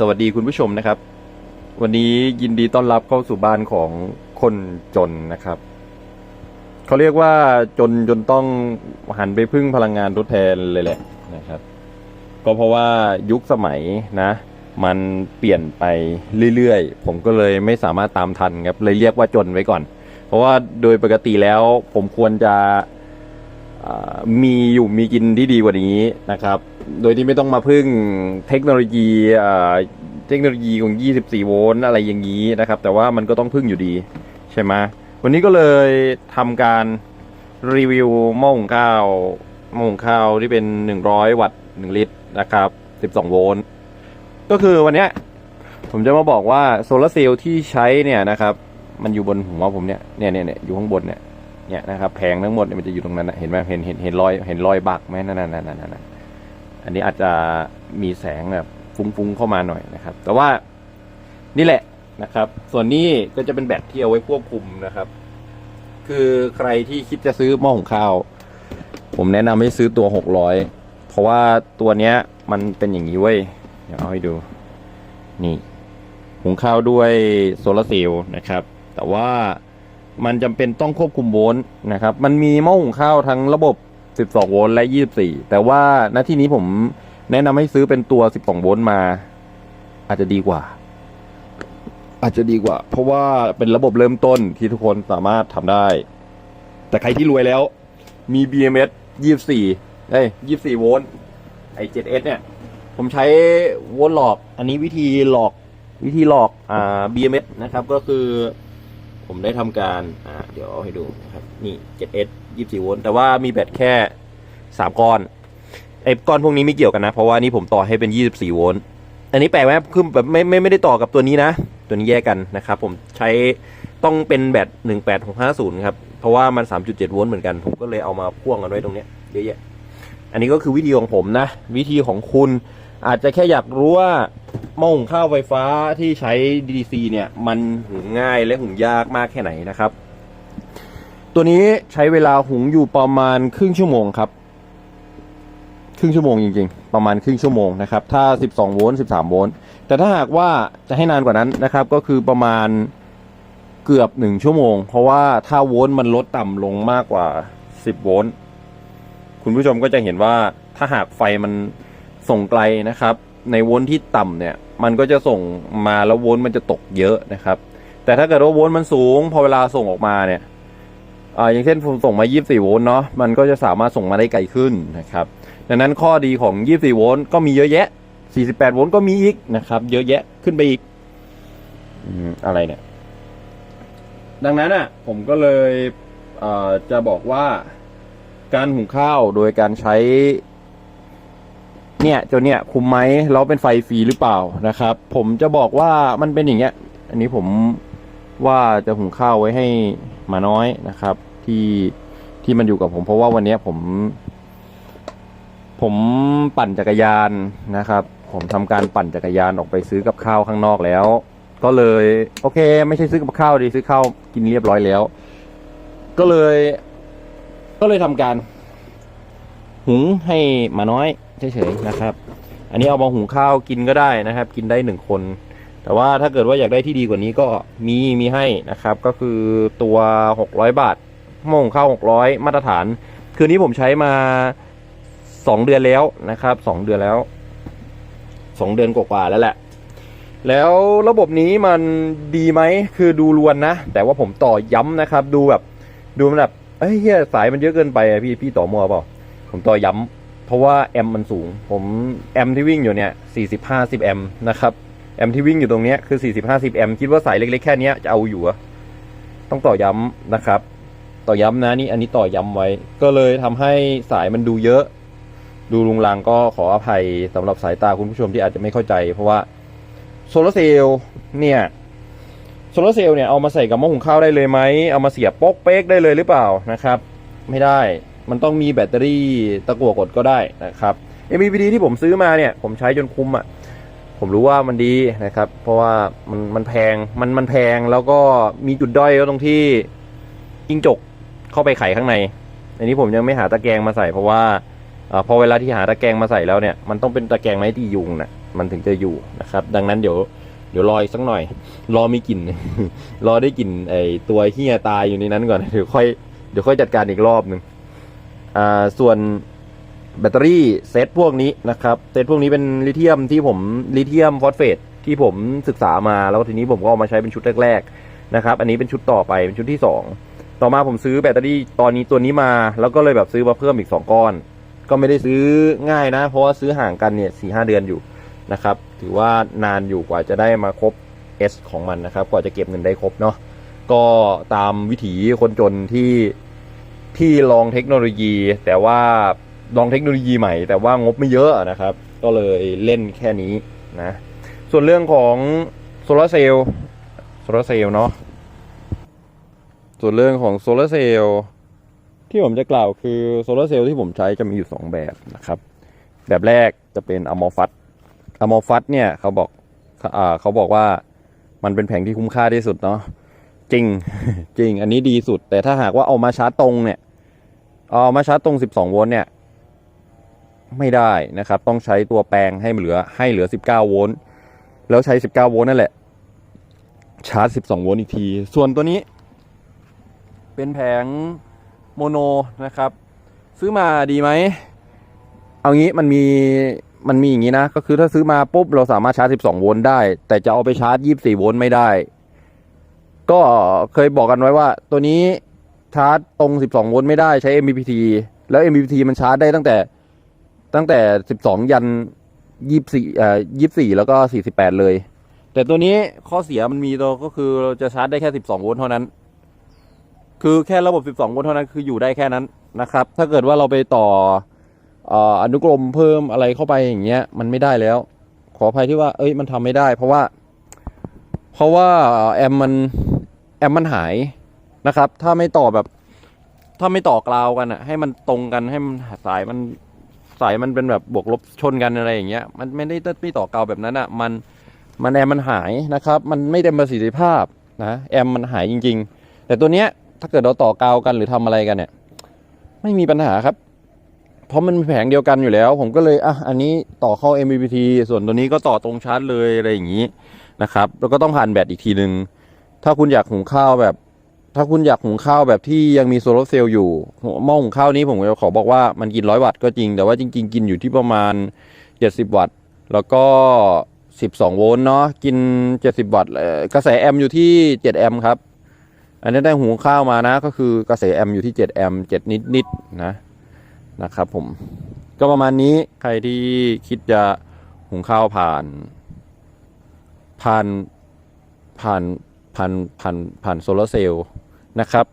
สวัสดีคุณผู้ชมนะครับ วันนี้ยินดีต้อนรับเข้าสู่บ้านของคนจนนะครับเขาเรียกว่าจนจนต้องหันไปพึ่งพลังงานทดแทนเลยแหละนะครับ ก็เพราะว่ายุคสมัยนะ มันเปลี่ยนไปเรื่อยๆ ผมก็เลยไม่สามารถตามทันครับเลยเรียกว่าจนไว้ก่อน เพราะว่าโดยปกติแล้วผมควรจะ มีอยู่มีกินที่ดีกว่านี้นะครับ โดยที่ไม่ต้องมาพึ่งเทคโนโลยีเทคโนโลยีของ 24 โวลต์อะไรอย่างนี้นะครับ แต่ว่ามันก็ต้องพึ่งอยู่ดีใช่ไหมวันนี้ก็เลยทำการรีวิวหม้อหุงข้าวหม้อหุงข้าวที่เป็น 100 วัตต์ 1 ลิตรนะครับ 12 โวลต์ ก็คือวันนี้ผมจะมาบอกว่าโซลาร์เซลล์ที่ใช้เนี่ยนะครับ มันอยู่บนหัวผมเนี่ยเนี่ยเนี่ยเนี่ยอยู่ข้างบนเนี่ย เนี่ยนะครับแผงทั้งหมดเนี่ยมันจะอยู่ตรงนั้นนะเห็นไหมเห็นเห็นเห็นรอยเห็นรอยบักไหมนั่นนั่นนั่นนั่นนั่นอันนี้อาจจะมีแสงแบบฟุ้งๆเข้ามาหน่อยนะครับ แต่ว่านี่แหละนะครับ ส่วนนี้ก็จะเป็นแบตที่เอาไว้ควบคุมนะครับ คือใครที่คิดจะซื้อหม้อหุงข้าว ผมแนะนำให้ซื้อตัวหกร้อยเพราะว่าตัวเนี้ยมันเป็นอย่างนี้เว้ยเดี๋ยวเอาให้ดู นี่ หุงข้าวด้วยโซลาร์เซลล์นะครับ แต่ว่า มันจำเป็นต้องควบคุมโวลต์นะครับ มันมีหม้อหุงข้าวทั้งระบบ 12 โวลต์และ 24 แต่ว่าณที่นี้ผมแนะนำให้ซื้อเป็นตัว 12 โวลต์มา อาจจะดีกว่า อาจจะดีกว่า เพราะว่าเป็นระบบเริ่มต้นที่ทุกคนสามารถทำได้ แต่ใครที่รวยแล้ว มี BMS 24เอ้ย24 โวลต์ไอ้ 7S เนี่ย ผมใช้โวลต์หลอก อันนี้วิธีหลอกวิธีหลอกอ่า BMS นะครับ ก็คือ ผมได้ทำการอ่าเดี๋ยวเอาให้ดูนะครับนี่ 7S 24โวลต์แต่ว่ามีแบตแค่ 3 ก้อนไอ้ก้อนพวกนี้ไม่เกี่ยวกันนะ เพราะว่านี่ผมต่อให้เป็น 24โวลต์อันนี้แปลกไหมคือแบบไม่ไม่ไม่ได้ต่อกับตัวนี้นะ ตัวนี้แยกกันนะครับผมใช้ต้องเป็นแบต18650 ครับ เพราะว่ามัน 3.7โวลต์เหมือนกัน ผมก็เลยเอามาพ่วงกันไว้ตรงเนี้ยเยอะแยะอันนี้ก็คือวิธีของผมนะ วิธีของคุณ อาจจะแค่อยากรู้ว่าหม้อหุงข้าวไฟฟ้าที่ใช้ DC เนี่ยมันหุงง่ายและหุงยากมากแค่ไหนนะครับ ตัวนี้ใช้เวลาหุงอยู่ประมาณครึ่งชั่วโมงครับ ครึ่งชั่วโมงจริงๆ ประมาณครึ่งชั่วโมงนะครับ ถ้า 12 โวลต์ 13 โวลต์ แต่ถ้าหากว่าจะให้นานกว่านั้นนะครับ ก็คือประมาณเกือบ 1 ชั่วโมง เพราะว่าถ้าโวลต์มันลดต่ำลงมากกว่า 10 โวลต์ คุณผู้ชมก็จะเห็นว่าถ้าหากไฟมัน ส่งไกลนะครับ ในโวลที่ต่ำเนี่ย มันก็จะส่งมาแล้วโวลมันจะตกเยอะนะครับ แต่ถ้าเกิดว่าโวลมันสูง พอเวลาส่งออกมาเนี่ยอ่าอย่างเช่นผมส่งมา 24 โวลต์เนาะมันก็จะสามารถส่งมาได้ไกลขึ้นนะครับ ดังนั้นข้อดีของ 24 โวลต์ก็มีเยอะแยะ 48 โวลต์ก็มีอีกนะครับ เยอะแยะขึ้นไปอีกอะไรเนี่ย ดังนั้นอะ ผมก็เลยเอ่อจะบอกว่าการหุงข้าวโดยการใช้ เนี่ยตัวเนี้ยคุ้มไหมแล้วเป็นไฟฟรีหรือเปล่านะครับ ผมจะบอกว่ามันเป็นอย่างเงี้ย อันนี้ผมว่าจะหุงข้าวไว้ให้หมาน้อยนะครับ ที่ที่มันอยู่กับผมเพราะว่าวันเนี้ยผม ผมปั่นจักรยานนะครับ ผมทำการปั่นจักรยานออกไปซื้อกับข้าวข้างนอกแล้ว ก็เลยโอเค ไม่ใช่ซื้อกับข้าวดีซื้อข้าวกินเรียบร้อยแล้ว ก็เลย ก็เลยทำการ หุงให้หมาน้อย เฉยๆนะครับ อันนี้เอามาหุงข้าวกินก็ได้นะครับ กินได้หนึ่งคน แต่ว่าถ้าเกิดว่าอยากได้ที่ดีกว่านี้ก็มีมีให้นะครับ ก็คือตัวหกร้อยบาทหม้อหุงข้าวหกร้อยมาตรฐาน คืนนี้ผมใช้มาสองเดือนแล้วนะครับสองเดือนแล้วสองเดือนกว่าๆแล้วแหละแล้วระบบนี้มันดีไหม คือดูรวนนะ แต่ว่าผมต่อย้ำนะครับ ดูแบบ ดูมันแบบเอ้ยสายมันเยอะเกินไปพี่พี่ต่อมัวเปล่า ผมต่อย้ำ เพราะว่าแอมมันสูง ผมแอมที่วิ่งอยู่เนี่ยสี่สิบห้าสิบแอมนะครับแอมที่วิ่งอยู่ตรงนี้คือสี่สิบห้าสิบแอมคิดว่าสายเล็กๆแค่เนี้ยจะเอาอยู่อะต้องต่อย้ำนะครับ ต่อย้ำนะนี่อันนี้ต่อย้ำไว้ ก็เลยทำให้สายมันดูเยอะ ดูลุงลังก็ขออภัยสำหรับสายตาคุณผู้ชมที่อาจจะไม่เข้าใจ เพราะว่าโซลาร์เซลล์เนี่ยโซลาร์เซลล์เนี่ยเอามาใส่กับหม้อหุงข้าวได้เลยไหมเอามาเสียบโป๊กเป๊กได้เลยหรือเปล่านะครับ ไม่ได้ มันต้องมีแบตเตอรี่ตะกั่วกดก็ได้นะครับ MPPT ที่ผมซื้อมาเนี่ย ผมใช้จนคุ้มอะ่ะผมรู้ว่ามันดีนะครับ เพราะว่ามันมันแพงมันมันแพงแล้วก็มีจุดด้อยก็ตรงที่จิ้งจกเข้าไปไขข้างใน อันนี้ผมยังไม่หาตะแกรงมาใส่เพราะว่าอพอเวลาที่หาตะแกรงมาใส่แล้วเนี่ยมันต้องเป็นตะแกรงไม้ตียุงนะมันถึงจะอยู่นะครับ ดังนั้นเดี๋ยวเดี๋ยวรออีกสักหน่อย รอมีกลิ่น รอได้กลิ่นไอตัวเฮียตายอยู่ในนั้นก่อนเดี๋ยวค่อยเดี๋ยวค่อยจัดการอีกรอบหนึ่ง ส่วนแบตเตอรี่เซตพวกนี้นะครับเซตพวกนี้เป็นลิเธียมที่ผมลิเธียมฟอสเฟตที่ผมศึกษามาแล้วทีนี้ผมก็เอามาใช้เป็นชุดแรกๆนะครับอันนี้เป็นชุดต่อไปเป็นชุดที่สองต่อมาผมซื้อแบตเตอรี่ตอนนี้ตัวนี้มา แล้วก็เลยแบบซื้อมาเพิ่มอีกสองก้อน ก็ไม่ได้ซื้อง่ายนะ เพราะว่าซื้อห่างกันเนี่ยสี่ห้าเดือนอยู่นะครับถือว่านานอยู่กว่าจะได้มาครบ S ของมันนะครับกว่าจะเก็บเงินได้ครบเนาะก็ตามวิถีคนจนที่ ที่ลองเทคโนโลยี แต่ว่าลองเทคโนโลยีใหม่ แต่ว่างบไม่เยอะนะครับ ก็เลยเล่นแค่นี้นะ ส่วนเรื่องของโซลาร์เซลล์โซลาร์เซลล์เนาะส่วนเรื่องของโซลาร์เซลล์ที่ผมจะกล่าวคือโซลาร์เซลล์ที่ผมใช้จะมีอยู่ 2 แบบนะครับ แบบแรกจะเป็นอะมอฟัตอะมอฟัตเนี่ยเขาบอกอ่าเขาบอกว่ามันเป็นแผงที่คุ้มค่าที่สุดเนาะจริงจริง อันนี้ดีสุด แต่ถ้าหากว่าเอามาชาร์จตรงเนี่ย เอามาชาร์จตรง 12 โวลต์เนี่ย ไม่ได้นะครับ ต้องใช้ตัวแปลงให้เหลือให้เหลือ 19 โวลต์แล้วใช้ 19 โวลต์นั่นแหละ ชาร์จ 12 โวลต์อีกที ส่วนตัวนี้ เป็นแผงโมโนนะครับ ซื้อมาดีไหม เอางี้มันมีมันมีอย่างนี้นะ ก็คือถ้าซื้อมาปุ๊บเราสามารถชาร์จ 12 โวลต์ได้ แต่จะเอาไปชาร์จ 24 โวลต์ไม่ได้ ก็เคยบอกกันไว้ว่าตัวนี้ ชาร์จตรง 12 โวลต์ไม่ได้ใช้ MPPT แล้ว MPPT มันชาร์จได้ตั้งแต่ตั้งแต่ 12 ยัน 24เอ่อ24 แล้วก็ 48 เลย แต่ตัวนี้ข้อเสียมันมีตัวก็คือเราจะชาร์จได้แค่ 12 โวลต์เท่านั้น คือแค่ระบบ 12 โวลต์เท่านั้นคืออยู่ได้แค่นั้นนะครับ ถ้าเกิดว่าเราไปต่อเอ่ออนุกรมเพิ่มอะไรเข้าไปอย่างเงี้ยมันไม่ได้แล้ว ขออภัยที่ว่า เอ้ยมันทำไม่ได้ เพราะว่า เพราะว่าแอมมันแอมมันหาย นะครับ ถ้าไม่ต่อแบบ ถ้าไม่ต่อกราวกันอะให้มันตรงกันให้มันสายมันสายมันเป็นแบบบวกลบชนกันอะไรอย่างเงี้ย มันไม่ได้ไม่ต่อกราวแบบนั้นอะมันมันแอมมันหายนะครับ มันไม่เต็มประสิทธิภาพนะแอมมันหายจริง ๆ แต่ตัวเนี้ยถ้าเกิดเราต่อกาวกันหรือทำอะไรกันเนี่ย ไม่มีปัญหาครับ เพราะมันแผงเดียวกันอยู่แล้ว ผมก็เลยอะอันนี้ต่อเข้า MPPT ส่วนตัวนี้ก็ต่อตรงชาร์จเลยอะไรอย่างนี้นะครับ แล้วก็ต้องผ่านแบตอีกทีหนึ่งถ้าคุณอยากหุงข้าวแบบ ถ้าคุณอยากหุงข้าวแบบที่ยังมีโซลาร์เซลล์อยู่หม้อหุงข้าวนี้ผมจะขอบอกว่ามันกินร้อยวัตต์ก็จริง แต่ว่าจริง ๆ กินอยู่ที่ประมาณ 70 วัตต์ แล้วก็ 12 โวลต์เนาะกิน 70 วัตต์กระแสแอมป์อยู่ที่ 7 แอมป์ครับ อันนี้ได้หุงข้าวมานะ ก็คือกระแสแอมป์อยู่ที่ 7 แอมป์7นิดนิดนะนะครับผมก็ประมาณนี้ใครที่คิดจะหุงข้าวผ่าน ผ่านผ่านผ่านผ่านผ่านโซลาร์เซลล์ นะครับ